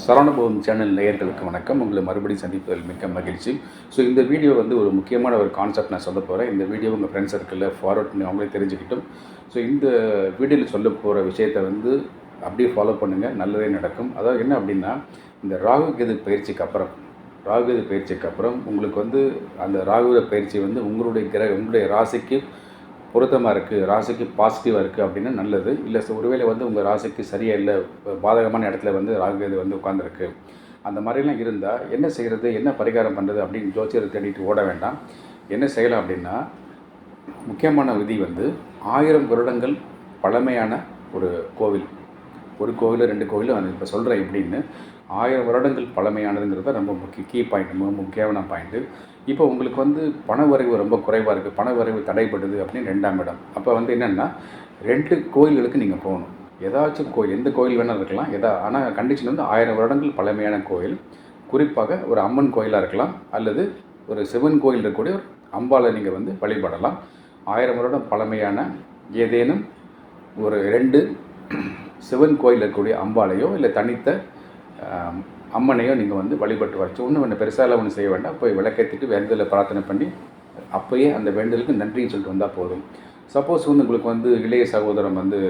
சரவணபவம் channel நேயர்களுக்கு வணக்கம். உங்களை மறுபடியும் சந்திப்பதில் மிக்க மகிழ்ச்சி. ஸோ இந்த வீடியோ வந்து ஒரு முக்கியமான ஒரு கான்செப்ட் நான் சொல்ல போகிறேன் இந்த வீடியோ உங்கள் ஃப்ரெண்ட்ஸ் சர்க்கிளில் ஃபார்வர்ட் பண்ணி அவங்களே தெரிஞ்சுக்கிட்டும். ஸோ இந்த வீடியோவில் சொல்ல போகிற விஷயத்தை வந்து அப்படியே ஃபாலோ பண்ணுங்கள் நல்லதே நடக்கும். அதாவது என்ன அப்படின்னா இந்த ராகு கேது பயிற்சிக்கு அப்புறம் ராகு கேது பயிற்சிக்கு அப்புறம் உங்களுக்கு வந்து அந்த ராகுத பயிற்சி வந்து உங்களுடைய கிரக உங்களுடைய ராசிக்கு பொருத்தமாக இருக்குது ராசிக்கு பாசிட்டிவாக இருக்குது அப்படின்னா நல்லது. இல்லை ஒருவேளை வந்து உங்கள் ராசிக்கு சரியாக இல்லை பாதகமான இடத்துல வந்து ராகு இது வந்து உட்காந்துருக்கு அந்த மாதிரிலாம் இருந்தால் என்ன செய்கிறது என்ன பரிகாரம் பண்ணுறது அப்படின்னு ஜோசியரை தேடிட்டு ஓட வேண்டாம். என்ன செய்யலாம் அப்படின்னா முக்கியமான விதி வந்து ஆயிரம் வருடங்கள் பழமையான ஒரு கோவில். ஒரு கோவில் ரெண்டு கோவில் இப்போ சொல்கிறேன் எப்படின்னு. ஆயிரம் வருடங்கள் பழமையானதுங்கிறது ரொம்ப முக்கிய கீ பாயிண்ட் மிக முக்கியமான பாயிண்ட்டு இப்போ உங்களுக்கு வந்து பண வரைவு ரொம்ப குறைவாக இருக்குது பண வரைவு தடைப்படுது அப்படின்னு ரெண்டாம் இடம். அப்போ வந்து என்னென்னா ரெண்டு கோயில்களுக்கு நீங்கள் போகணும். ஏதாச்சும் கோயில் எந்த கோயில் வேணால் இருக்கலாம். எதா ஆனால் கண்டிஷன் வந்து ஆயிரம் வருடங்கள் பழமையான கோயில். குறிப்பாக ஒரு அம்மன் கோயிலாக இருக்கலாம். அல்லது ஒரு சிவன் கோயில் இருக்கக்கூடிய ஒரு அம்பாளை நீங்கள் வந்து வழிபடலாம். ஆயிரம் வருடம் பழமையான ஏதேனும் ஒரு ரெண்டு சிவன் கோயில் இருக்கக்கூடிய அம்பாளையோ இல்லை தனித்த அம்மனையோ நீங்கள் வந்து வழிபட்டு வரச்சு. ஒன்றும் ஒன்று பெருசாலாம் ஒன்று செய்ய வேண்டாம். போய் விளக்கேற்றிட்டு வேண்டுதலை பிரார்த்தனை பண்ணி அப்போயே அந்த வேண்டுதலுக்கு நன்றின்னு சொல்லிட்டு வந்தால் போதும். சப்போஸ் வந்து உங்களுக்கு வந்து இளைய சகோதரம் வந்து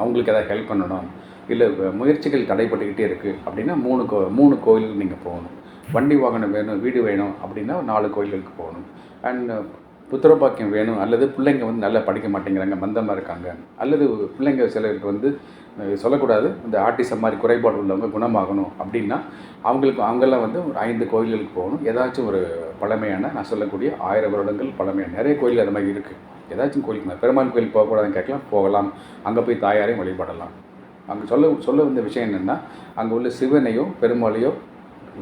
அவங்களுக்கு ஏதாவது ஹெல்ப் பண்ணணும். இல்லை முயற்சிகள் தடைப்பட்டுக்கிட்டே இருக்குது அப்படின்னா மூணு கோ மூணு கோயிலுக்கு நீங்கள் போகணும். வண்டி வாகனம் வேணும் வீடு வேணும் அப்படின்னா நாலு கோயில்களுக்கு போகணும். அண்ட் புத்திரபாக்கியம் வேணும் அல்லது பிள்ளைங்க வந்து நல்லா படிக்க மாட்டேங்கிறாங்க மந்தமாக இருக்காங்க அல்லது பிள்ளைங்க சிலருக்கு வந்து சொல்லக்கூடாது இந்த ஆட்டிசம் மாதிரி குறைபாடு உள்ளவங்க குணமாகணும் அப்படின்னா அவங்களுக்கு அவங்கெல்லாம் வந்து ஒரு ஐந்து கோயில்களுக்கு போகணும். ஏதாச்சும் ஒரு பழமையான நான் சொல்லக்கூடிய ஆயிரம் வருடங்கள் பழமையான நிறைய கோயில் அது மாதிரி இருக்குது ஏதாச்சும் கோயிலுக்கு பெருமாள் கோயில் போகக்கூடாதுன்னு கேட்கலாம் போகலாம். அங்கே போய் தாயாரையும் வழிபடலாம். அங்கே சொல்ல சொல்ல வந்த விஷயம் என்னென்னா அங்கே உள்ள சிவனையோ பெருமாளையோ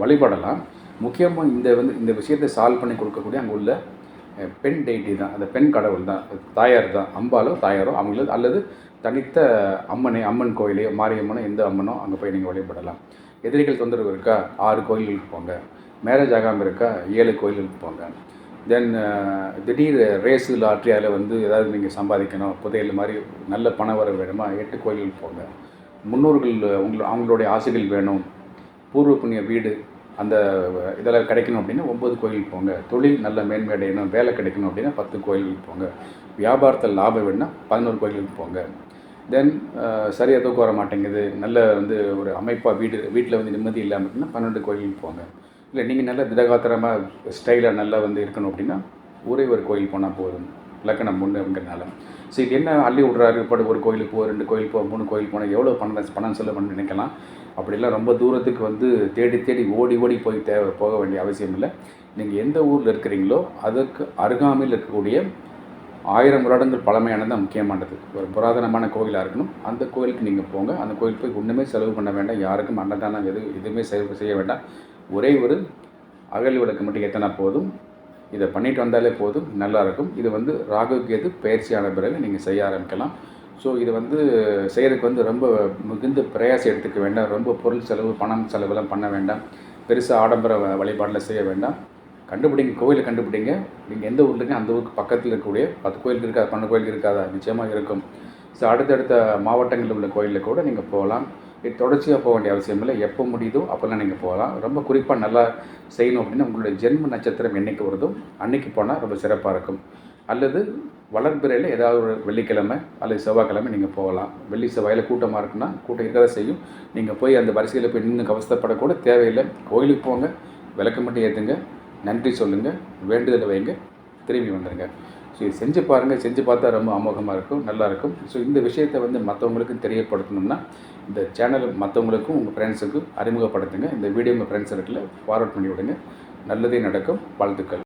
வழிபடலாம். முக்கியமாக இந்த வந்து இந்த விஷயத்தை சால்வ் பண்ணி கொடுக்கக்கூடிய அங்கே உள்ள பெண் டெய்டி தான். அந்த பெண் கடவுள் தான். தாயார் தான். அம்பாலோ தாயாரோ அவங்களது அல்லது தனித்த அம்மனை அம்மன் கோயிலையோ மாரியம்மனோ எந்த அம்மனோ அங்கே போய் நீங்கள் வழிபடலாம். எதிரிகள் தொந்தரவு இருக்கா? ஆறு கோயில்களுக்கு போங்க. மேரேஜ் ஆகாமல் இருக்கா? ஏழு கோயில்களுக்கு போங்க. தென் திடீர் ரேஸு லாட்ரியாவில் வந்து ஏதாவது நீங்கள் சம்பாதிக்கணும். புதையல் மாதிரி நல்ல பணம் வர வேணுமா? எட்டு கோயில்களுக்கு போங்க. முன்னோர்கள் உங்களை அவங்களுடைய ஆசைகள் வேணும். பூர்வ புண்ணிய வீடு அந்த இதெல்லாம் கிடைக்கணும் அப்படின்னா ஒம்பது கோயிலுக்கு போங்க. தொழில் நல்ல மேன்மை அடையணும் வேலை கிடைக்கணும் அப்படின்னா பத்து கோயிலுக்கு போங்க. வியாபாரத்தில் லாபம் வேணும்னா பதினோரு கோயிலுக்கு போங்க. தென் சரியாக தூக்கம் வர மாட்டேங்குது. நல்ல வந்து ஒரு அமைப்பாக வீடு வீட்டில் வந்து நிம்மதி இல்லாமல் இருக்குன்னா பன்னெண்டு கோயிலுக்கு போங்க. இல்லை நீங்கள் நல்ல திடகாத்திரமாக ஸ்டைலாக நல்லா வந்து இருக்கணும் அப்படின்னா ஒரே ஒரு கோயில் போனால் போதும். லக்கணம் ஒன்று அப்படிங்கிறனால ஸோ இது என்ன அள்ளி விட்றாரு? படு ஒரு கோயிலுக்கு போ ரெண்டு கோயில் போ மூணு கோயில் போனால் எவ்வளோ பணம் பணம் செலவு செலவுன்னு நினைக்கலாம். அப்படிலாம் ரொம்ப தூரத்துக்கு வந்து தேடி தேடி ஓடி ஓடி போய் தேவை போக வேண்டிய அவசியம் இல்லை. நீங்கள் எந்த ஊரில் இருக்கிறீங்களோ அதுக்கு அருகாமையில் இருக்கக்கூடிய ஆயிரம் வருடங்கள் பழமையானது தான் முக்கியமானது. ஒரு புராதனமான கோவிலாக இருக்கணும். அந்த கோயிலுக்கு நீங்கள் போங்க. அந்த கோயில் போய் ஒன்றுமே செலவு பண்ண வேண்டாம். யாருக்கும் அன்னதானம் எது எதுவுமே செலவு செய்ய வேண்டாம். ஒரே ஒரு அகல் விளக்கு மட்டும் எத்தனை போதும். இதை பண்ணிட்டு வந்தாலே போதும் நல்லா இருக்கும். இது வந்து ராகு கேது பயிற்சியான பிறகு நீங்கள் செய்ய ஆரம்பிக்கலாம். ஸோ இது வந்து செய்கிறதுக்கு வந்து ரொம்ப மிகுந்த பிரயாசம் எடுத்துக்க வேண்டாம். ரொம்ப பொருள் செலவு பணம் செலவெல்லாம் பண்ண வேண்டாம். பெருசாக ஆடம்பர வழிபாடில் செய்ய வேண்டாம். கண்டுபிடிங்க கோயிலை கண்டுபிடிங்க. நீங்கள் எந்த ஊர்ல இருக்கீங்க அந்த ஊருக்கு பக்கத்தில் இருக்கக்கூடிய பத்து கோயில் இருக்கா பன்னெண்டு கோயில் இருக்காதா? நிச்சயமாக இருக்கும். ஸோ அடுத்தடுத்த மாவட்டங்களில் உள்ள கோயிலில் கூட நீங்கள் போகலாம். இது தொடர்ச்சியாக போக வேண்டிய அவசியம் இல்லை. எப்போ முடியுதோ அப்போல்லாம் நீங்கள் போகலாம். ரொம்ப குறிப்பாக நல்லா செய்யணும் அப்படின்னா உங்களுடைய ஜென்ம நட்சத்திரம் என்றைக்கு வருதோ அன்னைக்கு போனால் ரொம்ப சிறப்பாக இருக்கும். அல்லது வளர்பிறையில் ஏதாவது ஒரு வெள்ளிக்கிழமை அல்லது செவ்வாய்க்கிழமை நீங்கள் போகலாம். வெள்ளி செவ்வாயில் கூட்டமாக இருக்குன்னா கூட்டம் இருக்கதை செய்யும். நீங்கள் போய் அந்த வரிசையில் போய் நின்று கவசப்படக்கூட தேவையில்லை. கோயிலுக்கு போங்க. விளக்கு மட்டும் ஏற்றுங்க நன்றி சொல்லுங்கள் வேண்டுதலை வைங்க. திரும்பி வந்துடுங்க ஸோ இது செஞ்சு பாருங்கள் செஞ்சு பார்த்தா ரொம்ப அமோகமாக இருக்கும் நல்லாயிருக்கும் ஸோ இந்த விஷயத்தை வந்து மற்றவங்களுக்கும் தெரியப்படுத்தணும்னா இந்த சேனல் மற்றவங்களுக்கும் உங்கள் ஃப்ரெண்ட்ஸுக்கும் அறிமுகப்படுத்துங்க. இந்த வீடியோ உங்கள் ஃப்ரெண்ட்ஸ் சர்க்கிளில் ஃபார்வர்ட் பண்ணி விடுங்க. நல்லதே நடக்கும். வாழ்த்துக்கள்.